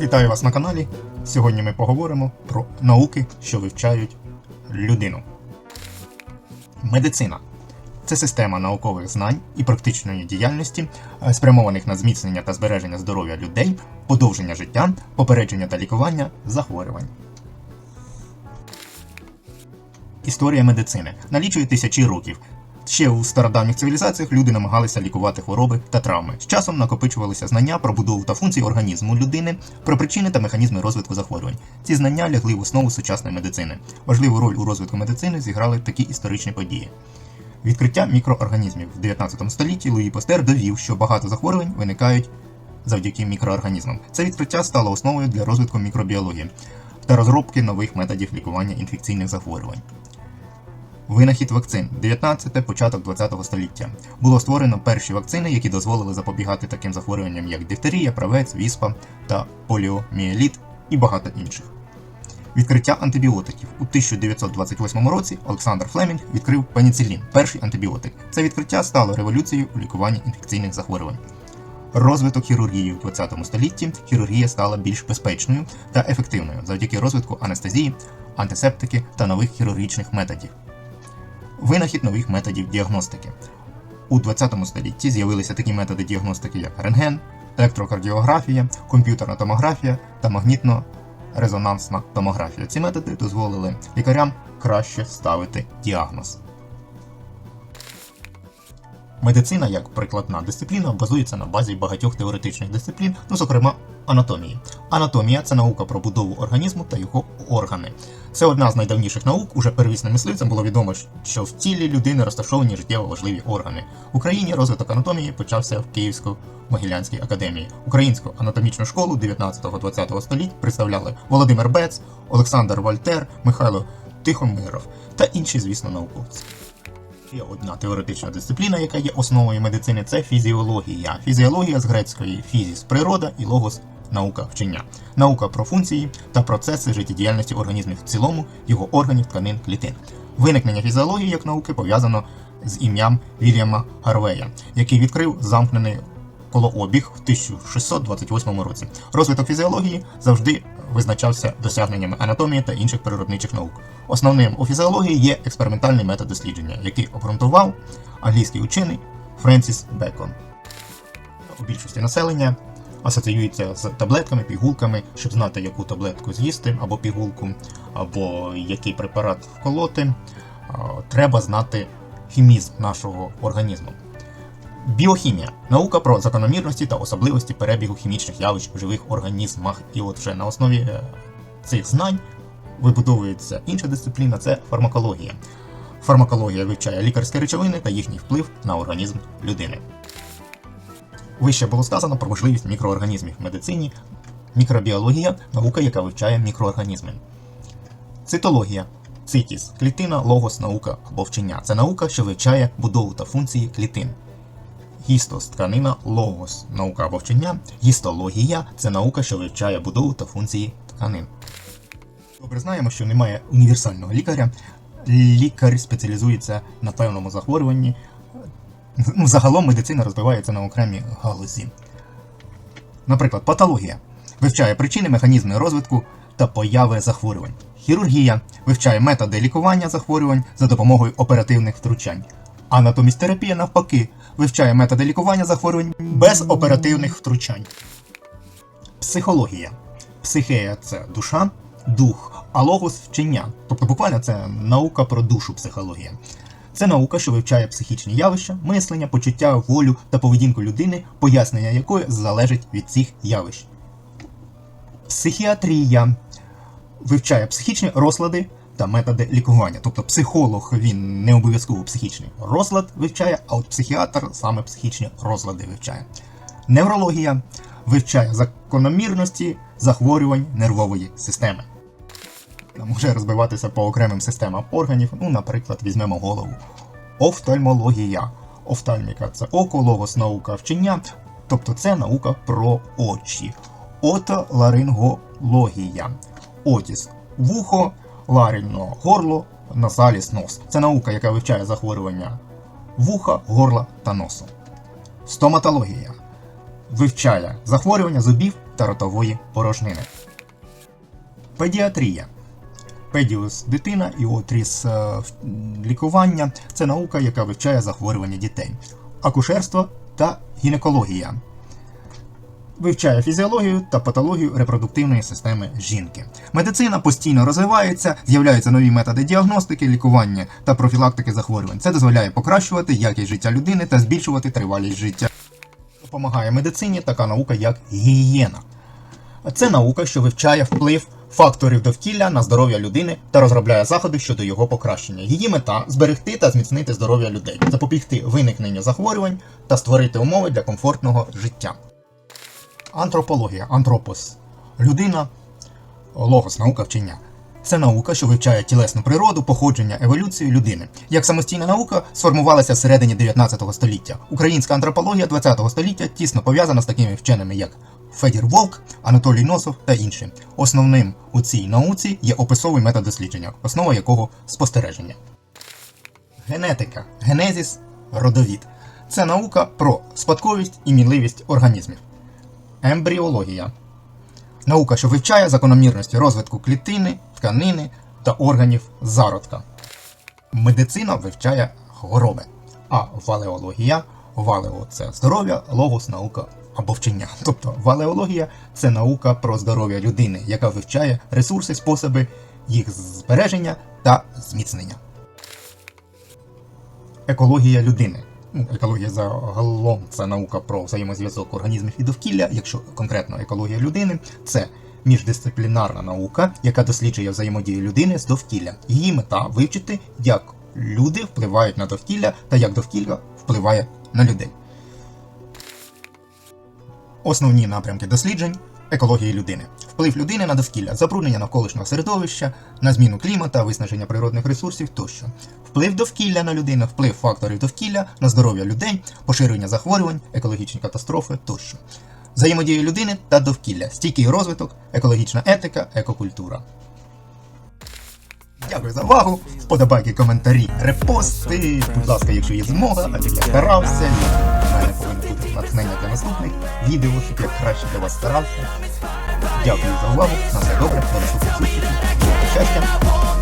Вітаю вас на каналі. Сьогодні ми поговоримо про науки, що вивчають людину. Медицина це система наукових знань і практичної діяльності, е, спрямованих на зміцнення та збереження здоров'я людей, подовження життя, попередження та лікування захворювань. Історія медицини налічує тисячі років. Ще у стародавніх цивілізаціях люди намагалися лікувати хвороби та травми. З часом накопичувалися знання про будову та функції організму людини, про причини та механізми розвитку захворювань. Ці знання лягли в основу сучасної медицини. Важливу роль у розвитку медицини зіграли такі історичні події. Відкриття мікроорганізмів в 19 столітті Луї Пастер довів, що багато захворювань виникають завдяки мікроорганізмам. Це відкриття стало основою для розвитку мікробіології та розробки нових методів лікування інфекційних захворювань. Винахід вакцин 19 початок 20 століття. Було створено перші вакцини, які дозволили запобігати таким захворюванням, як дифтерія, правець, віспа та поліоміеліт і багато інших. Відкриття антибіотиків у 1928 році Олександр Флемінг відкрив пеніцилін, перший антибіотик. Це відкриття стало революцією у лікуванні інфекційних захворювань. Розвиток хірургії в 20 столітті хірургія стала більш безпечною та ефективною завдяки розвитку анестезії, антисептики та нових хірургічних методів. Винахід нових методів діагностики. У 20 столітті з'явилися такі методи діагностики, як рентген, електрокардіографія, комп'ютерна томографія та магнітно-резонансна томографія. Ці методи дозволили лікарям краще ставити діагноз. Медицина як прикладна дисципліна базується на базі багатьох теоретичних дисциплін, ну зокрема анатомії. Анатомія це наука про будову організму та його органи. Це одна з найдавніших наук. Уже первісним мисливцям було відомо, що в тілі людини розташовані життєво важливі органи. В Україні розвиток анатомії почався в Київсько-Могилянській академії. Українську анатомічну школу 19-20 століть представляли Володимир Бец, Олександр Вольтер, Михайло Тихомиров та інші, звісно, науковці. Є одна теоретична дисципліна, яка є основою медицини, це фізіологія. Фізіологія з грецької фізіс природа і логос наука вчення. Наука про функції та процеси життєдіяльності організмів в цілому, його органів, тканин, клітин. Виникнення фізіології як науки пов'язано з ім'ям Вільяма Гарвея, який відкрив замкнений колообіг в 1628 році. Розвиток фізіології завжди визначався досягненнями анатомії та інших природничих наук. Основним у фізіології є експериментальний метод дослідження, який обґрунтував англійський учений Френсіс Бекон. У більшості населення асоціюється з таблетками, пігулками, щоб знати, яку таблетку з'їсти або пігулку, або який препарат вколоти. Треба знати хімізм нашого організму. Біохімія наука про закономірності та особливості перебігу хімічних явищ в живих організмах. І от вже на основі е, цих знань вибудовується інша дисципліна це фармакологія. Фармакологія вивчає лікарські речовини та їхній вплив на організм людини. Вище було сказано про важливість мікроорганізмів в медицині. Мікробіологія наука, яка вивчає мікроорганізми. Цитологія цитіс клітина, логос, наука або вчення. Це наука, що вивчає будову та функції клітин. Гістос тканина, логос наука або вчення. Гістологія це наука, що вивчає будову та функції тканин. Добре знаємо, що немає універсального лікаря. Лікар спеціалізується на певному захворюванні. Ну, загалом медицина розбивається на окремі галузі. Наприклад, патологія вивчає причини, механізми розвитку та появи захворювань. Хірургія вивчає методи лікування захворювань за допомогою оперативних втручань. Анатомістерапія, навпаки, вивчає методи лікування захворювань без оперативних втручань. Психологія. Психея це душа, дух, а логос вчення. Тобто буквально це наука про душу психологія. Це наука, що вивчає психічні явища, мислення, почуття, волю та поведінку людини, пояснення якої залежить від цих явищ. Психіатрія вивчає психічні розлади та методи лікування. Тобто психолог він не обов'язково психічний розлад вивчає, а от психіатр саме психічні розлади вивчає. Неврологія вивчає закономірності захворювань нервової системи. Може розбиватися по окремим системам органів, ну, наприклад, візьмемо голову. Офтальмологія. Офтальміка це око, логос наука вчення, тобто це наука про очі. Отоларингологія. Отіс вухо, ларинно горло, насаліс нос. Це наука, яка вивчає захворювання вуха, горла та носу. Стоматологія вивчає захворювання зубів та ротової порожнини. Педіатрія. Педіус дитина і отріс е, лікування це наука, яка вивчає захворювання дітей. Акушерство та гінекологія. Вивчає фізіологію та патологію репродуктивної системи жінки. Медицина постійно розвивається, з'являються нові методи діагностики, лікування та профілактики захворювань. Це дозволяє покращувати якість життя людини та збільшувати тривалість життя. Допомагає медицині така наука, як гігієна. Це наука, що вивчає вплив факторів довкілля на здоров'я людини та розробляє заходи щодо його покращення. Її мета зберегти та зміцнити здоров'я людей, запобігти виникненню захворювань та створити умови для комфортного життя. Антропологія, антропос людина, логос, наука вчення. Це наука, що вивчає тілесну природу, походження, еволюцію людини. Як самостійна наука сформувалася всередині 19 століття. Українська антропологія 20 століття тісно пов'язана з такими вченими, як Федір Вовк, Анатолій Носов та інші. Основним у цій науці є описовий метод дослідження, основа якого спостереження. Генетика, генезіс, родовід. Це наука про спадковість і мінливість організмів. Ембріологія. Наука, що вивчає закономірності розвитку клітини, тканини та органів зародка. Медицина вивчає хвороби. А валеологія валео це здоров'я, логос наука або вчення. Тобто валеологія це наука про здоров'я людини, яка вивчає ресурси, способи їх збереження та зміцнення. Екологія людини. Ну, екологія загалом це наука про взаємозв'язок організмів і довкілля. Якщо конкретно екологія людини, це міждисциплінарна наука, яка досліджує взаємодію людини з довкіллям. Її мета вивчити, як люди впливають на довкілля та як довкілля впливає на людей. Основні напрямки досліджень екології людини. Вплив людини на довкілля, забруднення навколишнього середовища, на зміну клімата, виснаження природних ресурсів тощо. Вплив довкілля на людину, вплив факторів довкілля на здоров'я людей, поширення захворювань, екологічні катастрофи тощо. Взаємодія людини та довкілля, стійкий розвиток, екологічна етика, екокультура. Дякую за увагу. Вподобайки, коментарі, репости. Будь ласка, якщо є змога, а я старався, натхнення для наступних відео, щоб я краще для вас старався. Дякую за увагу. На все добре, до наступних зустрічей. Щастя.